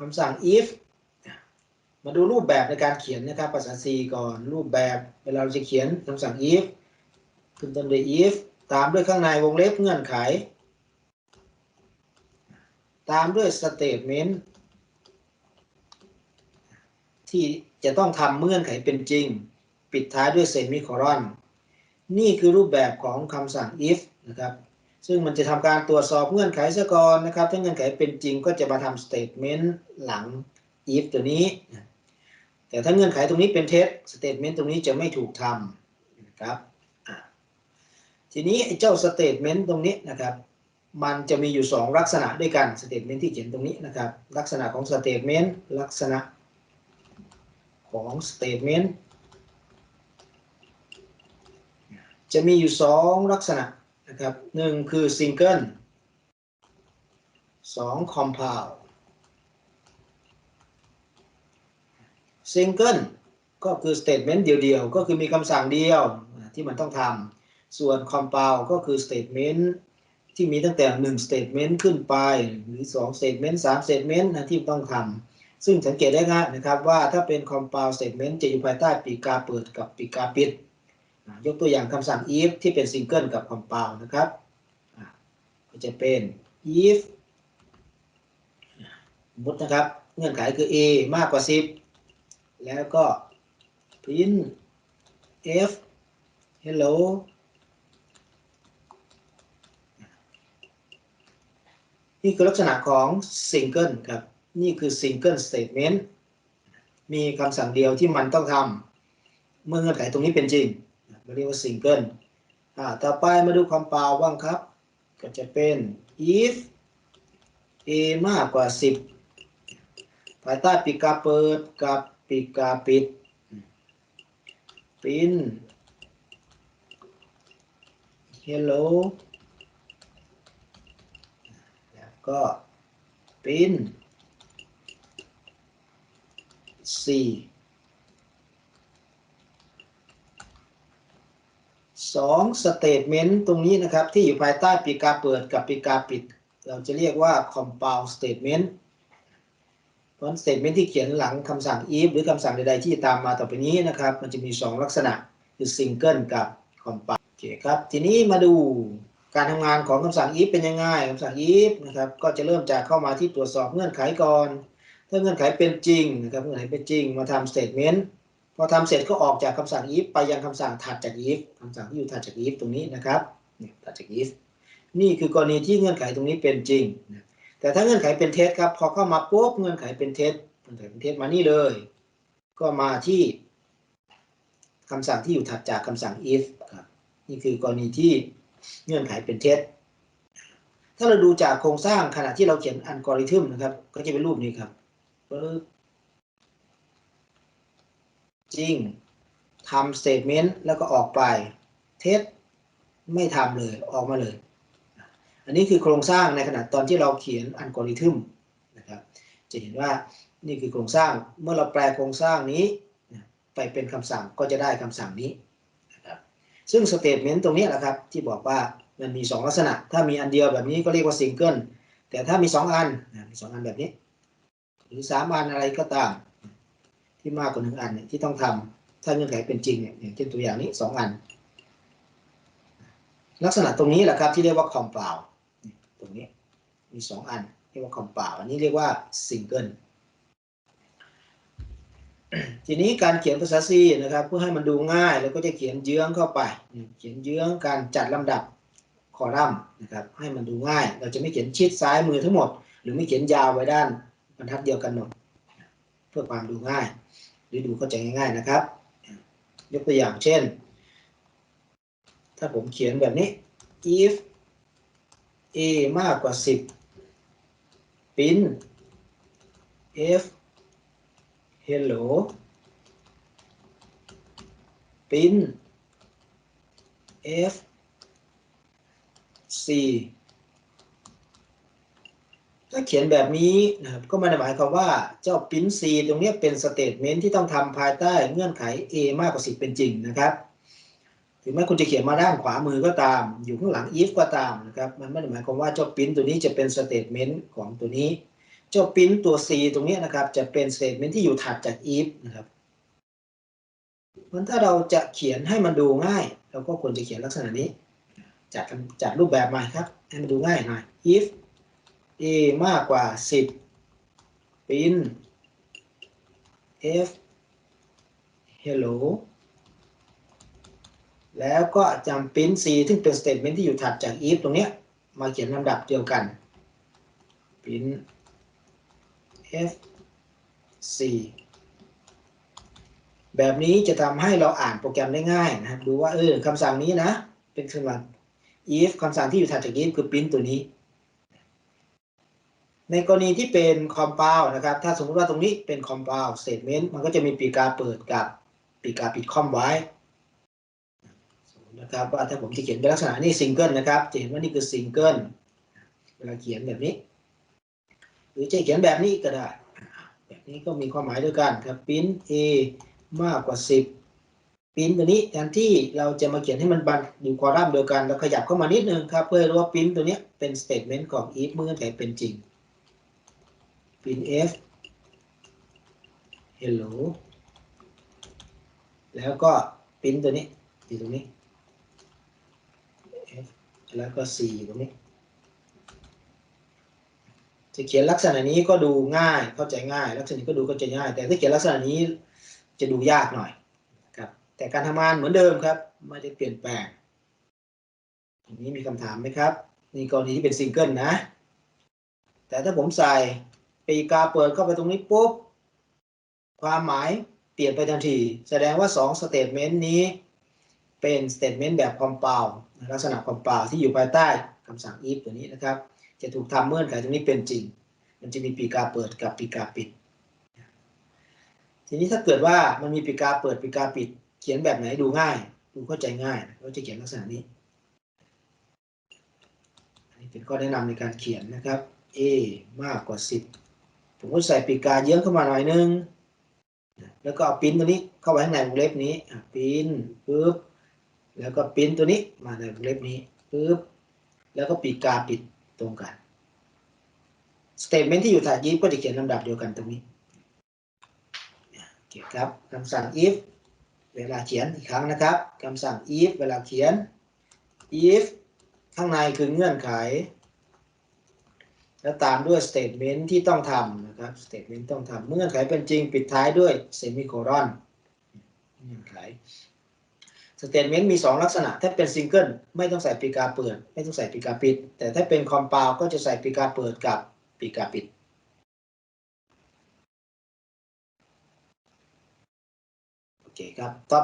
คำสั่ง if มาดูรูปแบบในการเขียนนะครับ ภาษา C ก่อนรูปแบบเวลาเราจะเขียนคำสั่ง if ขึ้นต้นด้วย if ตามด้วยข้างในวงเล็บเงื่อนไข ตามด้วย statement ที่จะต้องทำเงื่อนไขเป็นจริง ปิดท้ายด้วยเซมิโคลอน นี่คือรูปแบบของคำสั่ง if นะครับ ซึ่งมันจะทำการตรวจสอบเงื่อนไขซะก่อนนะครับ ถ้าเงื่อนไขเป็นจริงก็จะมาทำ statement หลัง if ตัวนี้ แต่ถ้าเงื่อนไขตรงนี้เป็นเท็จ statement ตรงนี้จะไม่ถูกทำนะครับทีนี้ไอ้เจ้า statement ตรงนี้นะครับ มันจะมีอยู่ 2 ลักษณะด้วยกัน statement ที่เขียนตรงนี้นะครับ ลักษณะของ statement ลักษณะของ statement จะมีอยู่ 2 ลักษณะ นะครับหนึ่งคือ single สอง compound single ก็คือ statement เดียวๆ ก็คือมีคำสั่งเดียวที่มันต้องทำส่วน compound ก็คือ statement ที่มีตั้งแต่1 statement ขึ้นไป หรือ 2 statement 3 statement นะที่ต้องทำซึ่งสังเกตได้ง่ายนะครับว่าถ้าเป็น compound statement จะอยู่ภายใต้ปีกาเปิดกับปีกาปิด ยกตัวอย่างคำสั่ง if ที่เป็น single กับ compound นะครับก็จะเป็น if สมมตินะครับ เงื่อนไขคือ a มากกว่า 10 แล้วก็ print f hello นี่คือลักษณะของ single ครับ นี่คือ single statement มีคำสั่งเดียวที่มันต้องทำเมื่อเงื่อนไขตรงนี้เป็นจริง เราเรียกว่า single อ่าต่อไปมาดูความเปล่าบ้างครับ ก็จะเป็น if a มากกว่า 10 ภายใต้ปีกาเปิดกับปีกาปิด print hello แล้วก็ print c สอง statement ตรงนี้นะครับ ที่อยู่ภายใต้ปีกาเปิดกับปีกาปิด เราจะเรียกว่า compound statement เพราะ statement ที่เขียนหลังคำสั่ง if หรือคำสั่งใดๆที่ตามมาต่อไปนี้นะครับ มันจะมี 2 ลักษณะคือ single กับ compound โอเคครับ ทีนี้มาดูการทำงานของคำสั่ง if เป็นยังไงคำสั่ง if นะครับ ก็จะเริ่มจากเข้ามาที่ตรวจสอบเงื่อนไขก่อน ถ้าเงื่อนไขเป็นจริงนะครับเงื่อนไขเป็นจริงมาทำ statement อทำเสร็จก็ออกจากคำสั่ง if ไปยังคำสั่งถัดจาก if คำสั่งที่อยู่ถัดจาก if ตรงนี้นะครับนี่ถัดจาก if นี่คือกรณีที่เงื่อนไขตรงนี้เป็นจริงนะแต่ถ้าเงื่อนไขเป็นเท็จครับ พอเข้ามาปุ๊บเงื่อนไขเป็นเท็จเงื่อนไขเป็นเท็จมานี่เลย ก็มาที่คำสั่งที่อยู่ถัดจากคำสั่ง if ครับนี่คือกรณีที่เงื่อนไขเป็นเท็จ ถ้าเราดูจากโครงสร้างขณะที่เราเขียนอัลกอริทึมนะครับ ก็จะเป็นรูปนี้ครับ จริงทำ statement แล้วก็ออกไปเท็จไม่ทำเลยออกมาเลย อันนี้คือโครงสร้างในขณะตอนที่เราเขียนอัลกอริทึมนะครับจะเห็นว่านี่คือโครงสร้างเมื่อเราแปลโครงสร้างนี้ไปเป็นคำสั่งก็จะได้คำสั่งนี้นะครับซึ่งสเตทเมนต์ตรงนี้แหละครับที่บอกว่ามันมี 2 ลักษณะ ถ้ามีอันเดียวแบบนี้ก็เรียกว่าซิงเกิลแต่ถ้ามี 2 อันมีสองอันแบบนี้ หรือ 3 อันอะไรก็ตาม ที่มากกว่าหนึ่งอันเนี่ยที่ต้องทำถ้าเงื่อนไขเป็นจริงเนี่ยอย่างเช่นตัวอย่างนี้ 2 อัน ลักษณะตรงนี้แหละครับที่เรียกว่า compound ตรงนี้มี 2 อันเรียกว่า compound อันนี้เรียกว่า single ทีนี้การเขียนภาษา C นะครับ เพื่อให้มันดูง่ายเราก็จะเขียนเยื้องเข้าไป เขียนเยื้องการจัดลำดับคอลัมน์นะครับให้มันดูง่าย เราจะไม่เขียนชิดซ้ายมือทั้งหมด หรือไม่เขียนยาวไว้ด้านบรรทัดเดียวกันหมด เพื่อความดูง่าย หรือดูเข้าใจง่ายๆนะครับ ยกตัวอย่างเช่น ถ้าผมเขียนแบบนี้ if a มากกว่า 10 print f hello print f c ถ้าเขียนแบบนี้นะครับก็ไม่ได้หมายความว่าเจ้า print c ตรงนี้เป็นสเตทเมนต์ที่ต้องทำภายใต้เงื่อนไข a มากกว่า 10 เป็นจริงนะครับถึงแม้คุณจะเขียนมาด้านขวามือก็ตาม อยู่ข้างหลัง if ก็ตามนะครับมันไม่ได้หมายความว่าเจ้า print ตัวนี้จะเป็นสเตทเมนต์ของตัวนี้ เจ้าปิ้นตัว c ตรงนี้นะครับจะเป็น statement ที่อยู่ถัดจาก if นะครับเพราะถ้าเราจะเขียนให้มันดูง่าย เราก็ควรจะเขียนลักษณะนี้จัดจัดรูปแบบใหม่ครับให้มันดูง่ายหน่อย if a มากกว่า 10ปิ้น f hello แล้วก็จำปิ้น c ซึ่งเป็น statement ที่อยู่ถัดจาก if ตรงเนี้ยมาเขียนลำดับเดียวกันปิ้น f c แบบนี้จะทำให้เราอ่านโปรแกรมได้ง่ายนะครับ ดูว่าเออคำสั่งนี้นะ เป็นคำสั่ง if คำสั่งที่อยู่ถัดจาก if คือปิ้นตัวนี้ ในกรณีที่เป็น compile นะครับ ถ้าสมมติว่าตรงนี้เป็น compile statement มันก็จะมีปีกาเปิดกับปีกาปิดคอมไว้นะครับว่าถ้าผมจะเขียนเป็นลักษณะนี้ single นะครับจะเห็นว่านี่คือ single เวลาเขียนแบบนี้ หรือจะเขียนแบบนี้ก็ได้ แบบนี้ก็มีความหมายด้วยกันครับ print a มากกว่า 10 print ตัวนี้แทนที่เราจะมาเขียนให้มันบันอยู่คอลัมน์เดียวกันเราขยับเข้ามานิดนึงครับ เพื่อรู้ว่า print ตัวนี้เป็น statement ของ if เมื่อแต่เป็นจริง print f hello แล้วก็ print ตัวนี้อยู่ตรงนี้ f แล้วก็ c อยู่ตรงนี้ จะเขียนลักษณะนี้ก็ดูง่ายเข้าใจง่าย ลักษณะนี้ก็ดูเข้าใจง่าย แต่ถ้าเขียนลักษณะนี้จะดูยากหน่อยครับแต่การทำงานเหมือนเดิมครับไม่ได้เปลี่ยนแปลงทีนี้มีคำถามไหมครับนี่กรณีที่เป็นซิงเกิลนะ แต่ถ้าผมใส่ ปีกาเปิดเข้าไปตรงนี้ปุ๊บ ความหมายเปลี่ยนไปทันที แสดงว่า2สเตทเมนต์นี้เป็นสเตทเมนต์แบบ compound ลักษณะ compound ที่อยู่ภายใต้คำสั่ง if ตัวนี้นะครับ จะถูกทำเมื่อไขตรงนี้เป็นจริง มันจะมีปีกาเปิดกับปีกาปิด ทีนี้ถ้าเกิดว่ามันมีปีกาเปิดปีกาปิด เขียนแบบไหนดูง่าย ดูเข้าใจง่ายก็จะเขียนลักษณะนี้อันนี้เป็นข้อแนะนำในการเขียนนะครับ a มากกว่า 10 ผมก็ใส่ปีกาเยื้อะเข้ามาหน่อยนึง แล้วก็เอาปิ้นตัวนี้เข้าไว้ข้างในวงเล็บนี้ปิ้นปึ๊บแล้วก็ปิ้นตัวนี้มาในวงเล็บนี้ปึ๊บแล้วก็ปีกาปิดตรงกันสเตทเมนต์ที่อยู่ถัด if ก็จะเขียนลำดับเดียวกันตรงนี้เกี่ยวกับคำสั่ง if เวลาเขียนอีกครั้งนะครับคำสั่ง if เวลาเขียน if ข้างในคือเงื่อนไข แล้วตามด้วย statement ที่ต้องทำนะครับ statement ต้องทำเงื่อไขเป็นจริงปิดท้ายด้วย semicolon เงื่อนไข statement มี 2 ลักษณะ ถ้าเป็น single ไม่ต้องใส่ปีกาเปิด ไม่ต้องใส่ปีกาปิด แต่ถ้าเป็น compound ก็จะใส่ปีกาเปิดกับปีกาปิดโอเคครับต่อ